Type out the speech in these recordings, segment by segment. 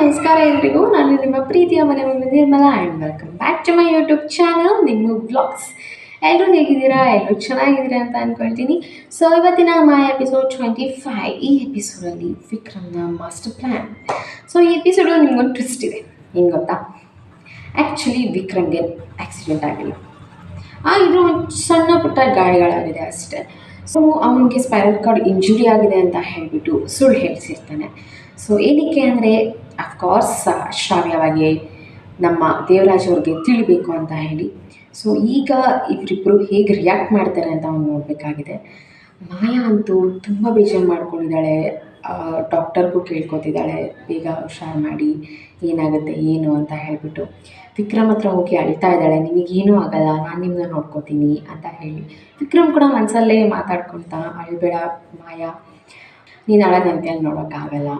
ನಮಸ್ಕಾರ ಎಲ್ರಿಗೂ. ನಾನು ನಿಮ್ಮ ಪ್ರೀತಿಯ ಮನೆ mummy Nirmala and welcome back to my YouTube channel ನಿಮ್ಮ ಬ್ಲಾಗ್ಸ್ ಎಲ್ಲರೂ ಹೇಗಿದ್ದೀರಾ? ಎಲ್ಲರೂ ಚೆನ್ನಾಗಿದ್ದೀರಾ ಅಂತ ಅಂದ್ಕೊಳ್ತೀನಿ ಸೊ ಇವತ್ತಿನ ಮೈ ಎಪಿಸೋಡ್ ಟ್ವೆಂಟಿ ಫೈ ಈ ಎಪಿಸೋಡಲ್ಲಿ ವಿಕ್ರಮ್ನ ಮಾಸ್ಟರ್ ಪ್ಲ್ಯಾನ್ ಸೊ ಈ ಎಪಿಸೋಡು ನಿಮ್ಗೊಂದು ಟ್ವಿಸ್ಟ್ ಇದೆ. ಏನು ಗೊತ್ತಾ? ಆ್ಯಕ್ಚುಲಿ ವಿಕ್ರಮ್ಗೆ ಆಕ್ಸಿಡೆಂಟ್ ಆಗಿಲ್ಲ. ಆ ಒಂದು ಸಣ್ಣ ಪುಟ್ಟ ಗಾಯಗಳಾಗಿದೆ ಅಷ್ಟೇ. ಸೊ ಅವನಿಗೆ ಸ್ಪೈರಲ್ ಕಾರ್ಡ್ ಇಂಜುರಿ ಆಗಿದೆ ಅಂತ ಹೇಳಿಬಿಟ್ಟು ಸುಳ್ಳು ಹೇಳಿಸಿರ್ತಾನೆ. ಸೊ ಏನಕ್ಕೆ ಅಂದರೆ ಅಫ್ಕೋರ್ಸ್ ಶ್ರಾವ್ಯವಾಗಿ ನಮ್ಮ ದೇವರಾಜ್ ಅವ್ರಿಗೆ ತಿಳಿಬೇಕು ಅಂತ ಹೇಳಿ. ಸೊ ಈಗ ಇವರಿಬ್ಬರು ಹೇಗೆ ರಿಯಾಕ್ಟ್ ಮಾಡ್ತಾರೆ ಅಂತ ಅವ್ನು ನೋಡಬೇಕಾಗಿದೆ. ಮಾಯಾ ಅಂತೂ ತುಂಬ ಬೇಜಾರು ಮಾಡ್ಕೊಂಡಿದ್ದಾಳೆ. ಡಾಕ್ಟರ್ಗೂ ಕೇಳ್ಕೊತಿದ್ದಾಳೆ. ಬೇಗ ಹುಷಾರು ಮಾಡಿ, ಏನಾಗುತ್ತೆ, ಏನು ಅಂತ ಹೇಳಿಬಿಟ್ಟು. ವಿಕ್ರಮ್ ಹತ್ರ ಹೋಗಿ ಅಳ್ತಾ ಇದ್ದಾಳೆ. ನಿಮಗೇನೂ ಆಗಲ್ಲ, ನಾನು ನಿಮ್ಮನ್ನ ನೋಡ್ಕೋತೀನಿ ಅಂತ ಹೇಳಿ. ವಿಕ್ರಮ್ ಕೂಡ ಮನಸಲ್ಲೇ ಮಾತಾಡ್ಕೊಳ್ತಾ, ಅಳ್ಬೇಡ ಮಾಯಾ, ನೀನು ಅಳದಂತೆ ಅಲ್ಲಿ ನೋಡೋಕ್ಕಾಗಲ್ಲ.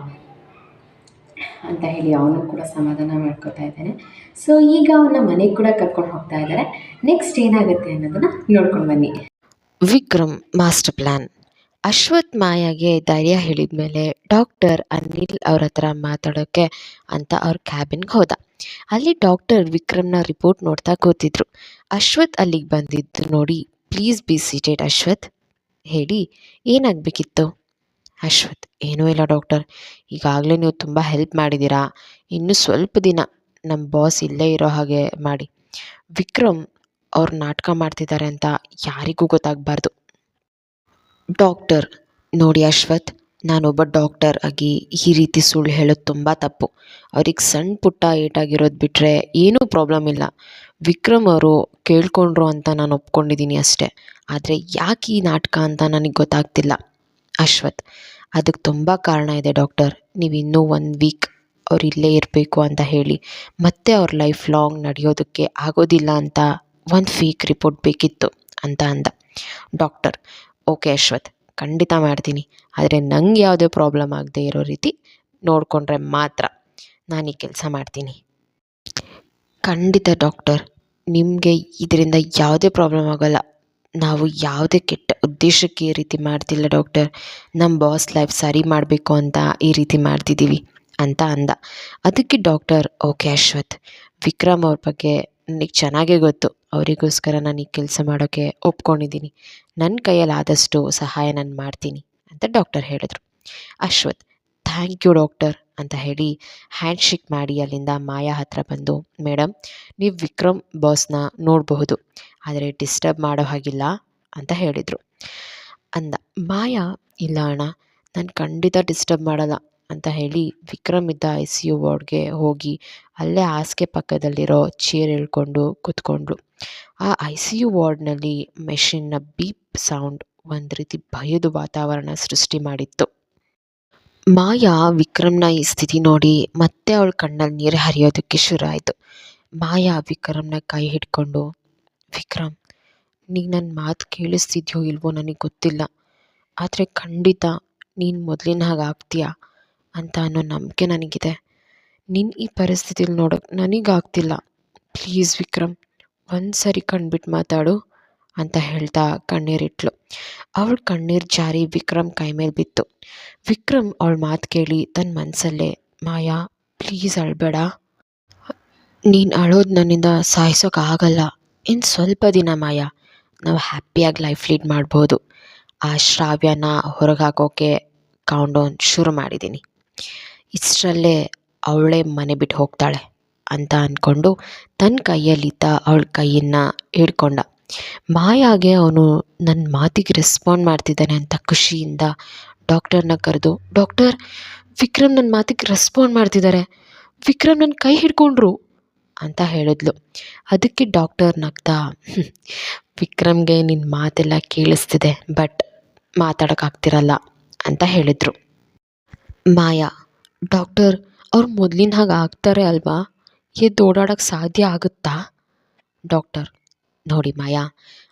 ಅಂತ ಹೇಳಿ ಅವನು ಕೂಡ ಸಮಾಧಾನ ಮಾಡ್ಕೋತಾ ಇದ್ದಾನೆ. ಸೊ ಈಗ ಅವನ ಮನೆಗೆ ಕೂಡ ಕರ್ಕೊಂಡು ಹೋಗ್ತಾ ಇದ್ದಾರೆ. ನೆಕ್ಸ್ಟ್ ಏನಾಗುತ್ತೆ ಅನ್ನೋದನ್ನ ನೋಡ್ಕೊಂಡು ಬನ್ನಿ. ವಿಕ್ರಮ್ ಮಾಸ್ಟರ್ ಪ್ಲ್ಯಾನ್ ಅಶ್ವಥ್ ಮಾಯಾಗೆ ಧೈರ್ಯ ಹೇಳಿದ ಮೇಲೆ ಡಾಕ್ಟರ್ ಅನಿಲ್ ಅವ್ರ ಹತ್ರ ಮಾತಾಡೋಕ್ಕೆ ಅಂತ ಅವ್ರ ಕ್ಯಾಬಿನ್ಗೆ ಹೋದ. ಅಲ್ಲಿ ಡಾಕ್ಟರ್ ವಿಕ್ರಮ್ನ ರಿಪೋರ್ಟ್ ನೋಡ್ತಾ ಕೂತಿದ್ರು. ಅಶ್ವಥ್ ಅಲ್ಲಿಗೆ ಬಂದಿದ್ದು ನೋಡಿ ಪ್ಲೀಸ್ ಬಿ ಸೀಟೆಡ್ ಅಶ್ವಥ್. ಹೇಳಿ, ಏನಾಗಬೇಕಿತ್ತು? ಅಶ್ವಥ್, ಏನೂ ಇಲ್ಲ ಡಾಕ್ಟರ್. ಈಗಾಗಲೇ ನೀವು ತುಂಬ ಹೆಲ್ಪ್ ಮಾಡಿದ್ದೀರಾ? ಇನ್ನು ಸ್ವಲ್ಪ ದಿನ ನಮ್ಮ ಬಾಸ್ ಇಲ್ಲೇ ಇರೋ ಹಾಗೆ ಮಾಡಿ. ವಿಕ್ರಮ್ ಅವ್ರು ನಾಟಕ ಮಾಡ್ತಿದ್ದಾರೆ ಅಂತ ಯಾರಿಗೂ ಗೊತ್ತಾಗಬಾರ್ದು. ಡಾಕ್ಟರ್, ನೋಡಿ ಅಶ್ವಥ್, ನಾನೊಬ್ಬ ಡಾಕ್ಟರ್ ಆಗಿ ಈ ರೀತಿ ಸುಳ್ಳು ಹೇಳೋದು ತುಂಬ ತಪ್ಪು. ಅವ್ರಿಗೆ ಸಣ್ಣ ಪುಟ್ಟ ಏಟಾಗಿರೋದು ಬಿಟ್ಟರೆ ಏನೂ ಪ್ರಾಬ್ಲಮ್ ಇಲ್ಲ. ವಿಕ್ರಮ್ ಅವರು ಕೇಳ್ಕೊಂಡ್ರು ಅಂತ ನಾನು ಒಪ್ಕೊಂಡಿದ್ದೀನಿ ಅಷ್ಟೇ. ಆದರೆ ಯಾಕೆ ಈ ನಾಟಕ ಅಂತ ನನಗೆ ಗೊತ್ತಾಗ್ತಿಲ್ಲ. ಅಶ್ವಥ್. ಅದಕ್ಕೆ ತುಂಬ ಕಾರಣ ಇದೆ ಡಾಕ್ಟರ್. ನೀವು ಇನ್ನೂ ಒಂದು ವೀಕ್ ಅವ್ರು ಇಲ್ಲೇ ಇರಬೇಕು ಅಂತ ಹೇಳಿ. ಮತ್ತೆ ಅವ್ರ ಲೈಫ್ ಲಾಂಗ್ ನಡೆಯೋದಕ್ಕೆ ಆಗೋದಿಲ್ಲ ಅಂತ ಒಂದು ಫೀಕ್ ರಿಪೋರ್ಟ್ ಬೇಕಿತ್ತು ಅಂತ ಅಂದ. ಡಾಕ್ಟರ್, ಓಕೆ ಅಶ್ವಥ್, ಖಂಡಿತ ಮಾಡ್ತೀನಿ. ಆದರೆ ನಂಗೆ ಯಾವುದೇ ಪ್ರಾಬ್ಲಮ್ ಆಗದೆ ಇರೋ ರೀತಿ ನೋಡಿಕೊಂಡ್ರೆ ಮಾತ್ರ ನಾನು ಈ ಕೆಲಸ ಮಾಡ್ತೀನಿ. ಖಂಡಿತ ಡಾಕ್ಟರ್, ನಿಮಗೆ ಇದರಿಂದ ಯಾವುದೇ ಪ್ರಾಬ್ಲಮ್ ಆಗೋಲ್ಲ. ನಾವು ಯಾವುದೇ ಕೆಟ್ಟ ಉದ್ದೇಶಕ್ಕೆ ಈ ರೀತಿ ಮಾಡ್ತಿಲ್ಲ ಡಾಕ್ಟರ್. ನಮ್ಮ ಬಾಸ್ ಲೈಫ್ ಸರಿ ಮಾಡಬೇಕು ಅಂತ ಈ ರೀತಿ ಮಾಡ್ತಿದ್ದೀವಿ ಅಂತ ಅಂದ. ಅದಕ್ಕೆ ಡಾಕ್ಟರ್, ಓಕೆ ಅಶ್ವಥ್, ವಿಕ್ರಮ್ ಅವ್ರ ಬಗ್ಗೆ ನನಗೆ ಚೆನ್ನಾಗೇ ಗೊತ್ತು. ಅವರಿಗೋಸ್ಕರ ನಾನು ಈ ಕೆಲಸ ಮಾಡೋಕ್ಕೆ ಒಪ್ಕೊಂಡಿದ್ದೀನಿ ನನ್ನ ಕೈಯಲ್ಲಿ ಆದಷ್ಟು ಸಹಾಯ ನಾನು ಮಾಡ್ತೀನಿ ಅಂತ ಡಾಕ್ಟರ್ ಹೇಳಿದರು. ಅಶ್ವಥ್, ಥ್ಯಾಂಕ್ ಯು ಡಾಕ್ಟರ್ ಅಂತ ಹೇಳಿ ಹ್ಯಾಂಡ್ ಶೇಕ್ ಮಾಡಿ ಅಲ್ಲಿಂದ ಮಾಯಾ ಹತ್ರ ಬಂದು ಮೇಡಮ್ ನೀವು ವಿಕ್ರಮ್ ಬಾಸ್ನ ನೋಡಬಹುದು, ಆದರೆ ಡಿಸ್ಟರ್ಬ್ ಮಾಡೋ ಹಾಗಿಲ್ಲ ಅಂತ ಹೇಳಿದರು. ಅಂದ, ಮಾಯಾ, ಇಲ್ಲ ಅಣ್ಣ, ನಾನು ಖಂಡಿತ ಡಿಸ್ಟರ್ಬ್ ಮಾಡಲ್ಲ ಅಂತ ಹೇಳಿ ವಿಕ್ರಮ್ ಇದ್ದ ಐ ಸಿ ಯು ವಾರ್ಡ್ಗೆ ಹೋಗಿ ಅಲ್ಲೇ ಹಾಸಿಗೆ ಪಕ್ಕದಲ್ಲಿರೋ ಚೇರ್ ಇಳ್ಕೊಂಡು ಕೂತ್ಕೊಂಡ್ಳು. ಆ ಐ ಸಿ ಯು ವಾರ್ಡ್ನಲ್ಲಿ ಮೆಷಿನ್ನ ಬೀಪ್ ಸೌಂಡ್ ಒಂದು ರೀತಿ ಭಯದ ವಾತಾವರಣ ಸೃಷ್ಟಿ ಮಾಡಿತ್ತು. ಮಾಯಾ ವಿಕ್ರಮ್ನ ಈ ಸ್ಥಿತಿ ನೋಡಿ ಮತ್ತೆ ಅವಳ ಕಣ್ಣಲ್ಲಿ ನೀರು ಹರಿಯೋದಕ್ಕೆ ಶುರು ಆಯಿತು. ಮಾಯಾ ವಿಕ್ರಮ್ನ ಕೈ ಹಿಡ್ಕೊಂಡು, ವಿಕ್ರಮ್ ನೀನು ನನ್ನ ಮಾತು ಕೇಳಿಸ್ತಿದ್ಯೋ ಇಲ್ವೋ ನನಗೆ ಗೊತ್ತಿಲ್ಲ. ಆದರೆ ಖಂಡಿತ ನೀನು ಮೊದಲಿನ ಹಾಗೆ ಆಗ್ತೀಯಾ ಅಂತ ಅನ್ನೋ ನಂಬಿಕೆ ನನಗಿದೆ. ನಿನ್ನ ಈ ಪರಿಸ್ಥಿತಿಲಿ ನೋಡೋಕೆ ನನಗಾಗ್ತಿಲ್ಲ ಪ್ಲೀಸ್ ವಿಕ್ರಮ್ ಒಂದು ಸರಿ ಕಣ್ಬಿಟ್ಟು ಮಾತಾಡು ಅಂತ ಹೇಳ್ತಾ ಕಣ್ಣೀರಿಟ್ಲು. ಅವಳ ಕಣ್ಣೀರು ಜಾರಿ ವಿಕ್ರಮ್ ಕೈ ಮೇಲೆ ಬಿತ್ತು. ವಿಕ್ರಮ್ ಅವಳ ಮಾತು ಕೇಳಿ ತನ್ನ ಮನಸ್ಸಲ್ಲೇ ಮಾಯಾ, ಪ್ಲೀಸ್ ಅಳಬೇಡ. ನೀನು ಅಳೋದು ನನ್ನಿಂದ ಸಾಯಿಸೋಕ್ಕಾಗಲ್ಲ ಇನ್ನು ಸ್ವಲ್ಪ ದಿನ ಮಾಯಾ. ನಾವು ಹ್ಯಾಪಿಯಾಗಿ ಲೈಫ್ ಲೀಡ್ ಮಾಡ್ಬೋದು. ಆ ಶ್ರಾವ್ಯನ ಹೊರಗೆ ಹಾಕೋಕ್ಕೆ ಕೌಂಡೌನ್ ಶುರು ಮಾಡಿದ್ದೀನಿ ಇಷ್ಟರಲ್ಲೇ ಅವಳೇ ಮನೆ ಬಿಟ್ಟು ಹೋಗ್ತಾಳೆ ಅಂತ ಅಂದ್ಕೊಂಡು ತನ್ನ ಕೈಯಲ್ಲಿದ್ದ ಅವಳ ಕೈಯನ್ನು ಹಿಡ್ಕೊಂಡ. ಮಾಯಾಗೆ ಅವನು ನನ್ನ ಮಾತಿಗೆ ರೆಸ್ಪಾಂಡ್ ಮಾಡ್ತಿದ್ದಾನೆ ಅಂತ ಖುಷಿಯಿಂದ ಡಾಕ್ಟರ್ನ ಕರೆದು, ಡಾಕ್ಟರ್, ವಿಕ್ರಮ್ ನನ್ನ ಮಾತಿಗೆ ರೆಸ್ಪಾಂಡ್ ಮಾಡ್ತಿದ್ದಾರೆ ವಿಕ್ರಮ್ ನನ್ನ ಕೈ ಹಿಡ್ಕೊಂಡ್ರು. ಅಂತ ಹೇಳಿದ್ಲು. ಅದಕ್ಕೆ ಡಾಕ್ಟರ್ ನಗ್ತಾ "ಹ್ಮ್, ವಿಕ್ರಮ್ಗೆ ನಿನ್ನ ಮಾತೆಲ್ಲ ಕೇಳಿಸ್ತಿದೆ ಬಟ್ ಮಾತಾಡೋಕ್ಕಾಗ್ತಿರಲ್ಲ ಅಂತ ಹೇಳಿದರು. ಮಾಯಾ ಡಾಕ್ಟರ್ ಅವ್ರು ಮೊದಲಿನ ಹಾಗೆ ಆಗ್ತಾರೆ ಅಲ್ವಾ? ಎದ್ದು ಓಡಾಡೋಕ್ಕೆ ಸಾಧ್ಯ ಆಗುತ್ತಾ? ಡಾಕ್ಟರ್ ನೋಡಿ ಮಾಯಾ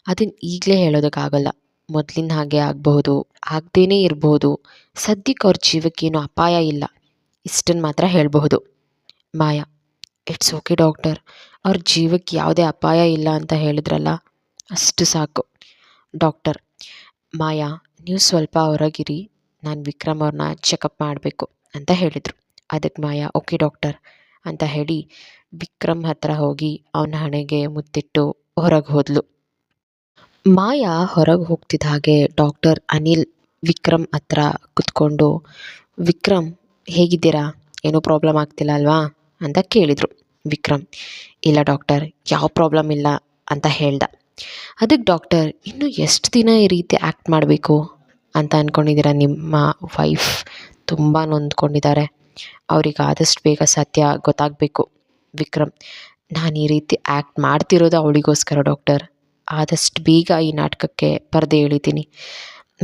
ಅದನ್ನು ಈಗಲೇ ಹೇಳೋದಕ್ಕಾಗಲ್ಲ. ಮೊದಲಿನ ಹಾಗೆ ಆಗಬಹುದು ಆಗದೇ ಇರಬಹುದು. ಸದ್ಯಕ್ಕೆ ಅವ್ರ ಜೀವಕ್ಕೇನು ಅಪಾಯ ಇಲ್ಲ. ಇಷ್ಟನ್ನು ಮಾತ್ರ ಹೇಳಬಹುದು. ಮಾಯಾ ಇಟ್ಸ್ ಓಕೆ ಡಾಕ್ಟರ್ ಅವ್ರ ಜೀವಕ್ಕೆ ಯಾವುದೇ ಅಪಾಯ ಇಲ್ಲ ಅಂತ ಹೇಳಿದ್ರಲ್ಲ, ಅಷ್ಟು ಸಾಕು. ಡಾಕ್ಟರ್ ಮಾಯಾ, ನೀವು ಸ್ವಲ್ಪ ಹೊರಗಿರಿ. ನಾನು ವಿಕ್ರಮ್ ಅವ್ರನ್ನ ಚೆಕಪ್ ಮಾಡಬೇಕು ಅಂತ ಹೇಳಿದರು. ಅದಕ್ಕೆ ಮಾಯಾ ಓಕೆ ಡಾಕ್ಟರ್ ಅಂತ ಹೇಳಿ ವಿಕ್ರಮ್ ಹತ್ರ ಹೋಗಿ ಅವನ ಹಣೆಗೆ ಮುತ್ತಿಟ್ಟು ಹೊರಗೆ ಹೋದ್ಲು. ಮಾಯಾ ಹೊರಗೆ ಹೋಗ್ತಿದ್ದ ಹಾಗೆ ಡಾಕ್ಟರ್ ಅನಿಲ್ ವಿಕ್ರಮ್ ಹತ್ರ ಕುತ್ಕೊಂಡು, ವಿಕ್ರಮ್, ಹೇಗಿದ್ದೀರಾ? ಏನೂ ಪ್ರಾಬ್ಲಮ್ ಆಗ್ತಿಲ್ಲ ಅಲ್ವಾ? ಅಂತ ಕೇಳಿದರು. ವಿಕ್ರಮ್, ಇಲ್ಲ ಡಾಕ್ಟರ್, ಯಾವ ಪ್ರಾಬ್ಲಮ್ ಇಲ್ಲ ಅಂತ ಹೇಳ್ದ. ಅದಕ್ಕೆ ಡಾಕ್ಟರ್, ಇನ್ನು ಎಷ್ಟು ದಿನ ಈ ರೀತಿ ಆ್ಯಕ್ಟ್ ಮಾಡಬೇಕು? ಅಂತ ಅಂದ್ಕೊಂಡಿದ್ದೀರ ನಿಮ್ಮ ವೈಫ್ ತುಂಬ ನೊಂದ್ಕೊಂಡಿದ್ದಾರೆ ಅವ್ರಿಗೆ ಆದಷ್ಟು ಬೇಗ ಸತ್ಯ ಗೊತ್ತಾಗಬೇಕು. ವಿಕ್ರಮ್, ನಾನು ಈ ರೀತಿ ಆ್ಯಕ್ಟ್ ಮಾಡ್ತಿರೋದು ಅವಳಿಗೋಸ್ಕರ ಡಾಕ್ಟರ್. ಆದಷ್ಟು ಬೇಗ ಈ ನಾಟಕಕ್ಕೆ ಪರದೆ ಹೇಳಿದ್ದೀನಿ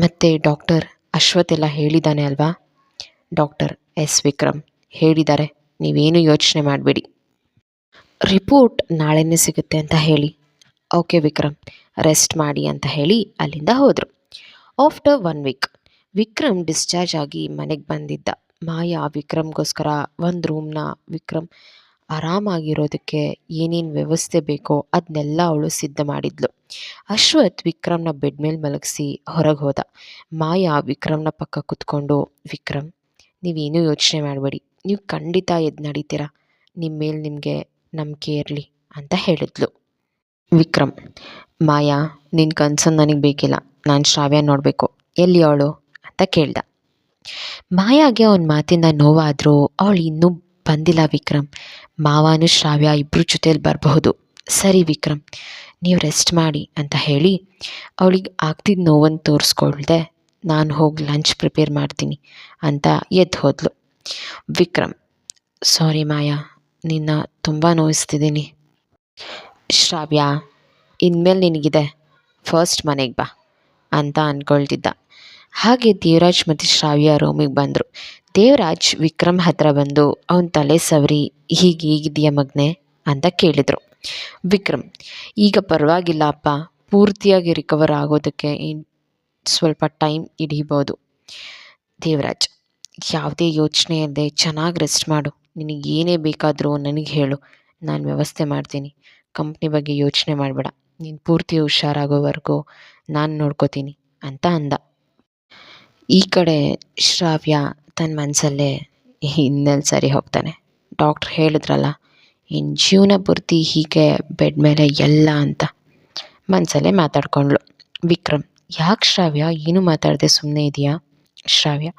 ಮತ್ತು ಡಾಕ್ಟರ್ ಅಶ್ವಥ್ ಎಲ್ಲ ಹೇಳಿದ್ದಾನೆ ಅಲ್ವಾ? Doctor S. ವಿಕ್ರಮ್ ಹೇಳಿದ್ದಾರೆ. ನೀವೇನು ಯೋಚನೆ ಮಾಡಬೇಡಿ. ರಿಪೋರ್ಟ್ ನಾಳೆನೇ ಸಿಗುತ್ತೆ ಅಂತ ಹೇಳಿ. ಓಕೆ ವಿಕ್ರಮ್, ರೆಸ್ಟ್ ಮಾಡಿ ಅಂತ ಹೇಳಿ ಅಲ್ಲಿಂದ ಹೋದರು. After one week, Vikram discharge ಆಗಿ ಮನೆಗೆ ಬಂದಿದ್ದ. ಮಾಯಾ ವಿಕ್ರಮ್ಗೋಸ್ಕರ ಒಂದು ರೂಮ್ನ ವಿಕ್ರಮ್ ಆರಾಮಾಗಿರೋದಕ್ಕೆ ಏನೇನು ವ್ಯವಸ್ಥೆ ಬೇಕೋ ಅದನ್ನೆಲ್ಲ ಅವಳು ಸಿದ್ಧ ಮಾಡಿದ್ಲು. ಅಶ್ವಥ್ ವಿಕ್ರಮ್ನ ಬೆಡ್ ಮೇಲೆ ಮಲಗಿಸಿ ಹೊರಗೆ ಹೋದ. ಮಾಯಾ ವಿಕ್ರಮ್ನ ಪಕ್ಕ ಕುತ್ಕೊಂಡು, ವಿಕ್ರಮ್, ನೀವೇನು ಯೋಚನೆ ಮಾಡಬೇಡಿ. ನೀವು ಖಂಡಿತ ಎದ್ದು ನಡೀತೀರ? ನಿಮ್ಮ ಮೇಲೆ ನಿಮಗೆ ನಂಬಿಕೆ ಇರಲಿ ಅಂತ ಹೇಳಿದ್ಲು. ವಿಕ್ರಮ್, ಮಾಯಾ ನಿನ್ನ ಕನ್ಸನ್ನು ನನಗೆ ಬೇಕಿಲ್ಲ. ನಾನು ಶ್ರಾವ್ಯ ನೋಡಬೇಕು. ಎಲ್ಲಿ ಅವಳು? ಅಂತ ಕೇಳ್ದ. ಮಾಯಾಗೆ ಅವನ ಮಾತಿಂದ ನೋವಾದರೂ ಅವಳು ಇನ್ನೂ ಬಂದಿಲ್ಲ ವಿಕ್ರಮ್. ಮಾವಾನು ಶ್ರಾವ್ಯ ಇಬ್ಬರ ಜೊತೆಯಲ್ಲಿ ಬರಬಹುದು. ಸರಿ ವಿಕ್ರಮ್, ನೀವು ರೆಸ್ಟ್ ಮಾಡಿ ಅಂತ ಹೇಳಿ ಅವಳಿಗೆ ಆಗ್ತಿದ್ದ ನೋವನ್ನು ತೋರಿಸ್ಕೊಳ್ದೆ ನಾನು ಹೋಗಿ ಲಂಚ್ ಪ್ರಿಪೇರ್ ಮಾಡ್ತೀನಿ ಅಂತ ಎದ್ದು ಹೋದ್ಲು. ವಿಕ್ರಮ್, ಸಾರಿ ಮಾಯಾ, ನಿನ್ನ ತುಂಬ ನೋಯಿಸ್ತಿದ್ದೀನಿ. ಶ್ರಾವ್ಯ, ಇನ್ಮೇಲೆ ನಿನಗಿದೆ. ಫಸ್ಟ್ ಮನೆಗೆ ಬಾ, ಅಂತ ಅಂದ್ಕೊಳ್ತಿದ್ದ ಹಾಗೆ ದೇವರಾಜ್ ಮತ್ತು ಶ್ರಾವ್ಯ ರೂಮಿಗೆ ಬಂದರು. ದೇವರಾಜ್ ವಿಕ್ರಮ್ ಹತ್ರ ಬಂದು, ಅವನ ತಲೆ ಸವರಿ, ಹೀಗೆ ಹೀಗಿದೆಯಾ ಮಗ್ನೆ? ಅಂತ ಕೇಳಿದರು. ವಿಕ್ರಮ್, ಈಗ ಪರವಾಗಿಲ್ಲ ಅಪ್ಪ, ಪೂರ್ತಿಯಾಗಿ ರಿಕವರ್ ಆಗೋದಕ್ಕೆ ಸ್ವಲ್ಪ ಟೈಮ್ ಹಿಡಿಬೋದು. ದೇವರಾಜ್ ಯಾವುದೇ ಯೋಚನೆ ಇಲ್ಲದೆ ಚೆನ್ನಾಗಿ ರೆಸ್ಟ್ ಮಾಡು. ನಿನಗೆ ಏನೇ ಬೇಕಾದರೂ ನನಗೆ ಹೇಳು. ನಾನು ವ್ಯವಸ್ಥೆ ಮಾಡ್ತೀನಿ. ಕಂಪ್ನಿ ಬಗ್ಗೆ ಯೋಚನೆ ಮಾಡಬೇಡ. ನೀನು ಪೂರ್ತಿ ಹುಷಾರಾಗೋವರೆಗೂ ನಾನು ನೋಡ್ಕೋತೀನಿ ಅಂತ ಅಂದ. ಈ ಕಡೆ ಶ್ರಾವ್ಯ ತನ್ನ ಮನಸ್ಸಲ್ಲೇ ಇನ್ನೆಲ್ಲಿ ಸರಿ ಹೋಗ್ತಾನೆ. ಡಾಕ್ಟ್ರ್ ಹೇಳಿದ್ರಲ್ಲ ಇನ್ನು ಜೀವನ ಪೂರ್ತಿ ಹೀಗೆ ಬೆಡ್ ಮೇಲೆ ಎಲ್ಲ ಅಂತ. ಮನಸಲ್ಲೇ ಮಾತಾಡ್ಕೊಂಡ್ಳು. ವಿಕ್ರಮ್, ಯಾಕೆ ಶ್ರಾವ್ಯ? ಏನು ಮಾತಾಡದೆ ಸುಮ್ಮನೆ ಇದೆಯಾ? ಶ್ರಾವ್ಯ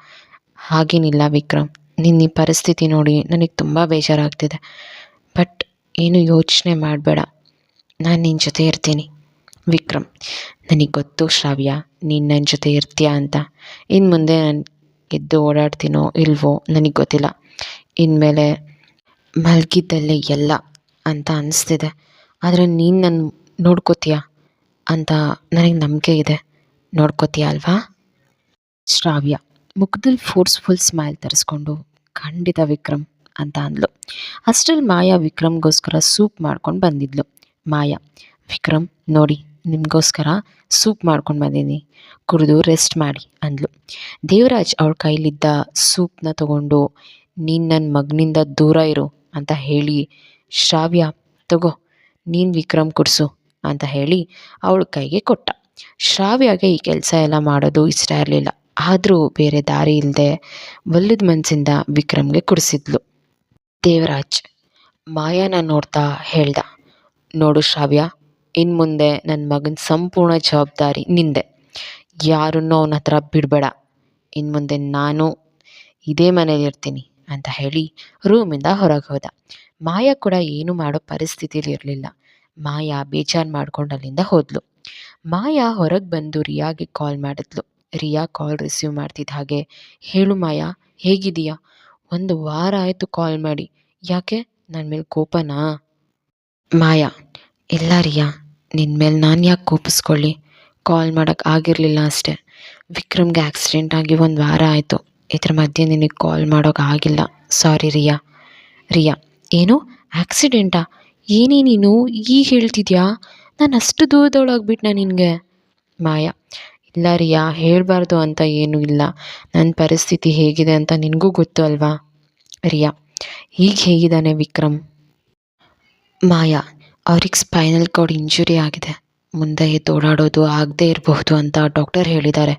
ಹಾಗೇನಿಲ್ಲ ವಿಕ್ರಮ್, ನಿನ್ನ ಈ ಪರಿಸ್ಥಿತಿ ನೋಡಿ ನನಗೆ ತುಂಬ ಬೇಜಾರಾಗ್ತಿದೆ. ಬಟ್ ಏನು ಯೋಚನೆ ಮಾಡಬೇಡ. ನಾನು ನಿನ್ನ ಜೊತೆ ಇರ್ತೀನಿ. ವಿಕ್ರಮ್, ನನಗೆ ಗೊತ್ತು ಶ್ರಾವ್ಯ, ನೀನು ನನ್ನ ಜೊತೆ ಇರ್ತೀಯ ಅಂತ. ಇನ್ನು ಮುಂದೆ ನಾನು ಎದ್ದು ಓಡಾಡ್ತೀನೋ ಇಲ್ವೋ ನನಗೆ ಗೊತ್ತಿಲ್ಲ. ಇನ್ಮೇಲೆ ಮಲಗಿದ್ದಲ್ಲೇ ಎಲ್ಲ ಅಂತ ಅನಿಸ್ತಿದೆ. ಆದರೆ ನೀನು ನನ್ನ ನೋಡ್ಕೋತೀಯ ಅಂತ ನನಗೆ ನಂಬಿಕೆ ಇದೆ. ನೋಡ್ಕೋತೀಯ ಅಲ್ವಾ? ಶ್ರಾವ್ಯ ಮುಖದಲ್ಲಿ ಫೋರ್ಸ್ಫುಲ್ ಸ್ಮೈಲ್ ತರಿಸ್ಕೊಂಡು, ಖಂಡಿತ ವಿಕ್ರಮ್ ಅಂತ ಅಂದ್ಲು. ಅಷ್ಟರಲ್ಲಿ ಮಾಯಾ ವಿಕ್ರಮ್ಗೋಸ್ಕರ ಸೂಪ್ ಮಾಡ್ಕೊಂಡು ಬಂದಿದ್ಲು. ಮಾಯಾ, ವಿಕ್ರಮ್, ನೋಡಿ, ನಿಮಗೋಸ್ಕರ ಸೂಪ್ ಮಾಡ್ಕೊಂಡು ಬಂದೀನಿ. ಕುಡಿದು ರೆಸ್ಟ್ ಮಾಡಿ ಅಂದ್ಲು. ದೇವರಾಜ್ ಅವ್ರ ಕೈಲಿದ್ದ ಸೂಪ್ನ ತಗೊಂಡು, ನೀನು ನನ್ನ ಮಗನಿಂದ ದೂರ ಇರು ಅಂತ ಹೇಳಿ, ಶ್ರಾವ್ಯ, ತಗೋ, ನೀನು ವಿಕ್ರಮ್ ಕುಡಿಸು ಅಂತ ಹೇಳಿ ಅವಳ ಕೈಗೆ ಕೊಟ್ಟ. ಶ್ರಾವ್ಯಗೆ ಈ ಕೆಲಸ ಎಲ್ಲ ಮಾಡೋದು ಇಷ್ಟ ಇರಲಿಲ್ಲ. ಆದರೂ ಬೇರೆ ದಾರಿ ಇಲ್ಲದೆ ಒಲ್ಲದ ಮನಸ್ಸಿಂದ ವಿಕ್ರಮ್ಗೆ ಕುಡಿಸಿದ್ಲು. ದೇವರಾಜ್, ಮಾಯಾನ ನೋಡ್ತಾ ಹೇಳ್ದ, ನೋಡು ಶ್ರಾವ್ಯ ಇನ್ನು ಮುಂದೆ ನನ್ನ ಮಗನ ಸಂಪೂರ್ಣ ಜವಾಬ್ದಾರಿ ನಿಂದೆ. ಯಾರನ್ನೂ ಅವನ ಹತ್ರ ಬಿಡಬೇಡ. ಇನ್ನು ಮುಂದೆ ನಾನು ಇದೇ ಮನೇಲಿ ಇರ್ತೀನಿ ಅಂತ ಹೇಳಿ ರೂಮಿಂದ ಹೊರಗೆ ಹೋದ. ಮಾಯಾ ಕೂಡ ಏನು ಮಾಡೋ ಪರಿಸ್ಥಿತಿಲಿ ಇರಲಿಲ್ಲ. ಮಾಯಾ ಬೇಜಾರು ಮಾಡ್ಕೊಂಡು ಅಲ್ಲಿಂದ ಹೋದ್ಲು. ಮಾಯಾ ಹೊರಗೆ ಬಂದು ರಿಯಾಗೆ ಕಾಲ್ ಮಾಡಿದ್ಲು. ರಿಯಾ ಕಾಲ್ ರಿಸೀವ್ ಮಾಡ್ತಿದ್ದ ಹಾಗೆ, ಹೇಳು ಮಾಯಾ ಹೇಗಿದೀಯಾ ಒಂದು ವಾರ ಆಯಿತು ಕಾಲ್ ಮಾಡಿ. ಯಾಕೆ? ನನ್ನ ಮೇಲೆ ಕೋಪನಾ? ಮಾಯಾ, ಇಲ್ಲ ರಿಯಾ ನಿನ್ನ ಮೇಲೆ ನಾನು ಯಾಕೆ ಕೋಪಿಸ್ಕೊಳ್ಳಿ? ಕಾಲ್ ಮಾಡೋಕೆ ಆಗಿರಲಿಲ್ಲ ಅಷ್ಟೇ. ವಿಕ್ರಮ್ಗೆ ಆಕ್ಸಿಡೆಂಟ್ ಆಗಿ ಒಂದು ವಾರ ಆಯಿತು. ಇದ್ರ ಮಧ್ಯೆ ನಿನಗೆ ಕಾಲ್ ಮಾಡೋಕೆ ಆಗಿಲ್ಲ. ಸಾರಿ ರಿಯಾ. ರಿಯಾ, ಏನು? ಆಕ್ಸಿಡೆಂಟಾ ಏನೇ ನೀನು? ಈಗ ಹೇಳ್ತಿದ್ಯಾ? ನಾನು ಅಷ್ಟು ದೂರದೊಳಗ್ಬಿಟ್ನಾ ನಿನಗೆ? ಮಾಯಾ ಇಲ್ಲ ರಿಯಾ ಹೇಳಬಾರ್ದು ಅಂತ ಏನೂ ಇಲ್ಲ. ನನ್ನ ಪರಿಸ್ಥಿತಿ ಹೇಗಿದೆ ಅಂತ ನಿನಗೂ ಗೊತ್ತು ಅಲ್ವಾ? ರಿಯಾ ಈಗ ಹೇಗಿದ್ದಾನೆ ವಿಕ್ರಮ್? ಮಾಯಾ, ಅವ್ರಿಗೆ ಸ್ಪೈನಲ್ ಕಾರ್ಡ್ ಇಂಜುರಿ ಆಗಿದೆ. ಮುಂದೆ ಓಡಾಡೋದು ಆಗದೇ ಇರಬಹುದು ಅಂತ ಡಾಕ್ಟರ್ ಹೇಳಿದ್ದಾರೆ.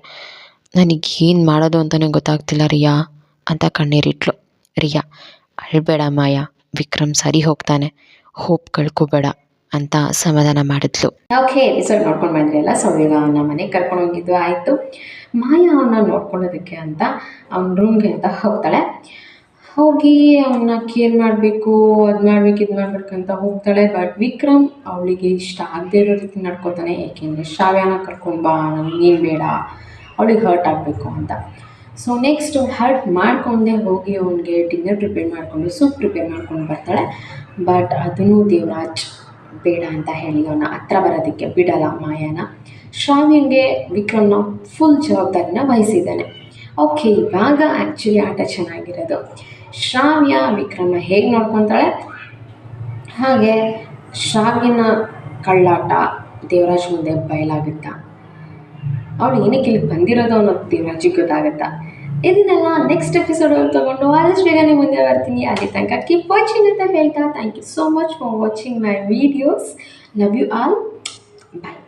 ನನಗೆ ಏನು ಮಾಡೋದು ಅಂತಲೇ ಗೊತ್ತಾಗ್ತಿಲ್ಲ ರಿಯಾ ಅಂತ ಕಣ್ಣೀರಿಟ್ಲು. ರಿಯಾ, ಅಳ್ಬೇಡ ಮಾಯಾ, ವಿಕ್ರಮ್ ಸರಿ ಹೋಗ್ತಾನೆ. ಹೋಪ್ ಕಳ್ಕೊಬೇಡ. ಅಂತ ಸಮಾಧಾನ ಮಾಡಿದ್ಲು. ಓಕೆ ಎಪಿಸೋಡ್ ನೋಡ್ಕೊಂಡು ಬಂದ್ರಲ್ಲ ಸೊ ಈಗ ಅವನ ಮನೆಗೆ ಕರ್ಕೊಂಡು ಹೋಗಿದ್ದು ಆಯಿತು. ಮಾಯಾ ಅವನ್ನ ನೋಡ್ಕೊಳ್ಳೋದಕ್ಕೆ ಅಂತ ಅವ್ನ ರೂಮ್ಗೆ ಅಂತ ಹೋಗ್ತಾಳೆ. ಹೋಗಿ ಅವನ್ನ ಕೇರ್ ಮಾಡಬೇಕು, ಅದು ಮಾಡ್ಬೇಕು, ಇದು ಮಾಡ್ಬೇಕು ಹೋಗ್ತಾಳೆ. ಬಟ್ ವಿಕ್ರಮ್ ಅವಳಿಗೆ ಇಷ್ಟ ಆಗದೇ ಇರೋ ರೀತಿ ನಡ್ಕೋತಾನೆ. ಏಕೆಂದರೆ ಶ್ರಾವ್ಯನ ಕರ್ಕೊಂಬಾ ಬಾ ನನಗೇನು ಬೇಡ, ಅವಳಿಗೆ ಹರ್ಟ್ ಆಗಬೇಕು ಅಂತ. ಸೊ ನೆಕ್ಸ್ಟ್ ಹರ್ಟ್ ಮಾಡ್ಕೊಂಡೆ ಹೋಗಿ ಅವನಿಗೆ ಡಿನ್ನರ್ ಪ್ರಿಪೇರ್ ಮಾಡಿಕೊಂಡು ಸೂಪ್ ಪ್ರಿಪೇರ್ ಮಾಡ್ಕೊಂಡು ಬರ್ತಾಳೆ. ಬಟ್ ಅದನ್ನು ದೇವರಾಜ್ ಬೇಡ ಅಂತ ಹೇಳಿ ಅವನ ಹತ್ರ ಬರೋದಕ್ಕೆ ಬಿಡಲ್ಲ ಮಾಯಾನ ಶ್ರಾವ್ಯಂಗೆ ವಿಕ್ರಮ್ನ ಫುಲ್ ಜವಾಬ್ದಾರಿನ ವಹಿಸಿದ್ದಾನೆ. ಓಕೆ ಇವಾಗ ಆ್ಯಕ್ಚುಲಿ ಆಟ ಚೆನ್ನಾಗಿರೋದು. ಶ್ರಾವ್ಯ ವಿಕ್ರಮ್ನ ಹೇಗೆ ನೋಡ್ಕೊತಾಳೆ? ಹಾಗೆ ಶ್ರಾವ್ಯನ ಕಳ್ಳಾಟ ದೇವರಾಜ್ ಮುಂದೆ ಬಯಲಾಗುತ್ತಾ? ಅವಳು ಏನಕ್ಕೆ ಇಲ್ಲಿ ಬಂದಿರೋದು ಅನ್ನೋದು ದೇವರಾಜಿಗೆ ಗೊತ್ತಾಗುತ್ತಾ? ಇದನ್ನೆಲ್ಲ ನೆಕ್ಸ್ಟ್ ಎಪಿಸೋಡಲ್ಲಿ ತೊಗೊಂಡು ಆದಷ್ಟು ಬೇಗನೆ ಮುಂದೆ ಬರ್ತೀನಿ. ಅಲ್ಲಿ ತನಕ ಕೀಪ್ ವಾಚಿಂಗ್ ಅಂತ ಹೇಳ್ತಾ thank you so much for watching my videos love you all bye